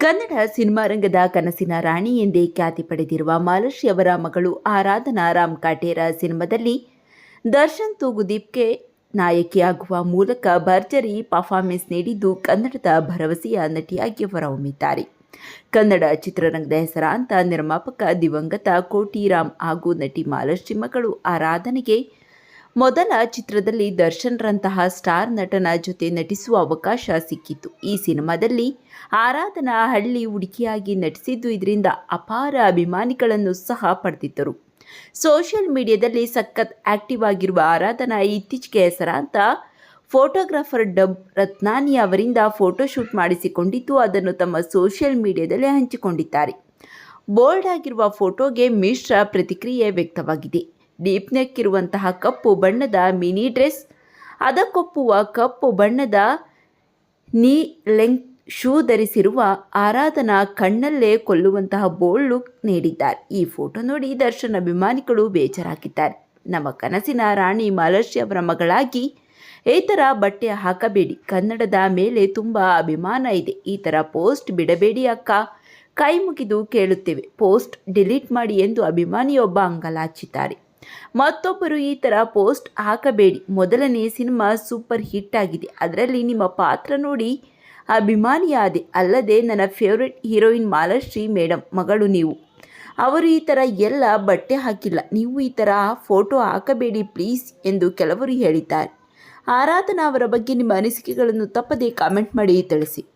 Kannada cinema ರಂಗದ ಕನಸಿನ ರಾಣಿ ಎಂದೇ ಖ್ಯಾತಿ ಪಡೆದಿರುವ ಮಾಲಶಿ ಅವರ ಮಗಳು ಆರಾಧನಾ ರಾಮ್ ಕಾಟೇರ ಸಿನಿಮಾದಲ್ಲಿ ದರ್ಶನ್ ತೂಗುದೀಪ್ಗೆ ನಾಯಕಿಯಾಗುವ ಮೂಲಕ ಭರ್ಜರಿ ಪರ್ಫಾರ್ಮೆನ್ಸ್ ನೀಡಿದ್ದು ಕನ್ನಡದ ಭರವಸೆಯ ನಟಿಯಾಗಿ ಹೊರಹೊಮ್ಮಿದ್ದಾರೆ. ಕನ್ನಡ ಚಿತ್ರರಂಗದ ಹೆಸರಾಂತ ನಿರ್ಮಾಪಕ ದಿವಂಗತ ಕೋಟಿರಾಮ್ ಹಾಗೂ ನಟಿ ಮಾಲಶ್ರೀ ಮಗಳು ಆರಾಧನೆಗೆ ಮೊದಲ ಚಿತ್ರದಲ್ಲಿ ದರ್ಶನ್ರಂತಹ ಸ್ಟಾರ್ ನಟನ ಜೊತೆ ನಟಿಸುವ ಅವಕಾಶ ಸಿಕ್ಕಿತ್ತು. ಈ ಸಿನಿಮಾದಲ್ಲಿ ಆರಾಧನಾ ಹಳ್ಳಿ ಹುಡುಕಿಯಾಗಿ ನಟಿಸಿದ್ದು ಇದರಿಂದ ಅಪಾರ ಅಭಿಮಾನಿಗಳನ್ನು ಸಹ ಪಡೆದಿದ್ದರು. ಸೋಷಿಯಲ್ ಮೀಡಿಯಾದಲ್ಲಿ ಸಖತ್ ಆಕ್ಟಿವ್ ಆಗಿರುವ ಆರಾಧನಾ ಇತ್ತೀಚೆಗೆ ಹೆಸರಾಂತ ಫೋಟೋಗ್ರಾಫರ್ ಡಬ್ ರತ್ನಾನಿ ಅವರಿಂದ ಫೋಟೋಶೂಟ್ ಮಾಡಿಸಿಕೊಂಡಿದ್ದು ಅದನ್ನು ತಮ್ಮ ಸೋಷಿಯಲ್ ಮೀಡಿಯಾದಲ್ಲಿ ಹಂಚಿಕೊಂಡಿದ್ದಾರೆ. ಬೋಲ್ಡ್ ಆಗಿರುವ ಫೋಟೋಗೆ ಮಿಶ್ರ ಪ್ರತಿಕ್ರಿಯೆ ವ್ಯಕ್ತವಾಗಿದೆ. ಡೀಪ್ ನೆಕ್ ಇರುವಂತಹ ಕಪ್ಪು ಬಣ್ಣದ ಮಿನಿ ಡ್ರೆಸ್, ಅದಕ್ಕೊಪ್ಪುವ ಕಪ್ಪು ಬಣ್ಣದ ನೀ ಲೆಂಗ್ ಶೂ ಧರಿಸಿರುವ ಆರಾಧನಾ ಕಣ್ಣಲ್ಲೇ ಕೊಲ್ಲುವಂತಹ ಬೋಲ್ಡ್ ಲುಕ್ ನೀಡಿದ್ದಾರೆ. ಈ ಫೋಟೋ ನೋಡಿ ದರ್ಶನ್ ಅಭಿಮಾನಿಗಳು ಬೇಜಾರಾಗಿದ್ದಾರೆ. ನಮ್ಮ ಕನಸಿನ ರಾಣಿ ಮಹರ್ಷಿ ಅವರ ಮಗಳಾಗಿ ಈ ಥರ ಬಟ್ಟೆ ಹಾಕಬೇಡಿ, ಕನ್ನಡದ ಮೇಲೆ ತುಂಬ ಅಭಿಮಾನ ಇದೆ. ಈ ಥರ ಪೋಸ್ಟ್ ಬಿಡಬೇಡಿ ಅಕ್ಕ, ಕೈ ಮುಗಿದು ಕೇಳುತ್ತೇವೆ. ಪೋಸ್ಟ್ ಡಿಲೀಟ್ ಮಾಡಿ ಎಂದು ಅಭಿಮಾನಿಯೊಬ್ಬ ಅಂಗಲಾಚಿದ್ದಾರೆ. ಮತ್ತೊಬ್ಬರು ಈ ಥರ ಪೋಸ್ಟ್ ಹಾಕಬೇಡಿ. ಮೊದಲನೇ ಸಿನಿಮಾ ಸೂಪರ್ ಹಿಟ್ ಆಗಿದೆ. ಅದರಲ್ಲಿ ನಿಮ್ಮ ಪಾತ್ರ ನೋಡಿ ಅಭಿಮಾನಿಯಾದೆ. ಅಲ್ಲದೆ ನನ್ನ ಫೇವ್ರೆಟ್ ಹೀರೋಯಿನ್ ಮಾಲಾಶ್ರೀ ಮೇಡಮ್ ಮಗಳು ನೀವು. ಅವರು ಈ ಥರ ಎಲ್ಲ ಬಟ್ಟೆ ಹಾಕಿಲ್ಲ. ನೀವು ಈ ಥರ ಫೋಟೋ ಹಾಕಬೇಡಿ ಪ್ಲೀಸ್ ಎಂದು ಕೆಲವರು ಹೇಳಿದ್ದಾರೆ. ಆರಾಧನಾ ಅವರ ಬಗ್ಗೆ ನಿಮ್ಮ ಅನಿಸಿಕೆಗಳನ್ನು ತಪ್ಪದೇ ಕಾಮೆಂಟ್ ಮಾಡಿ ತಿಳಿಸಿ.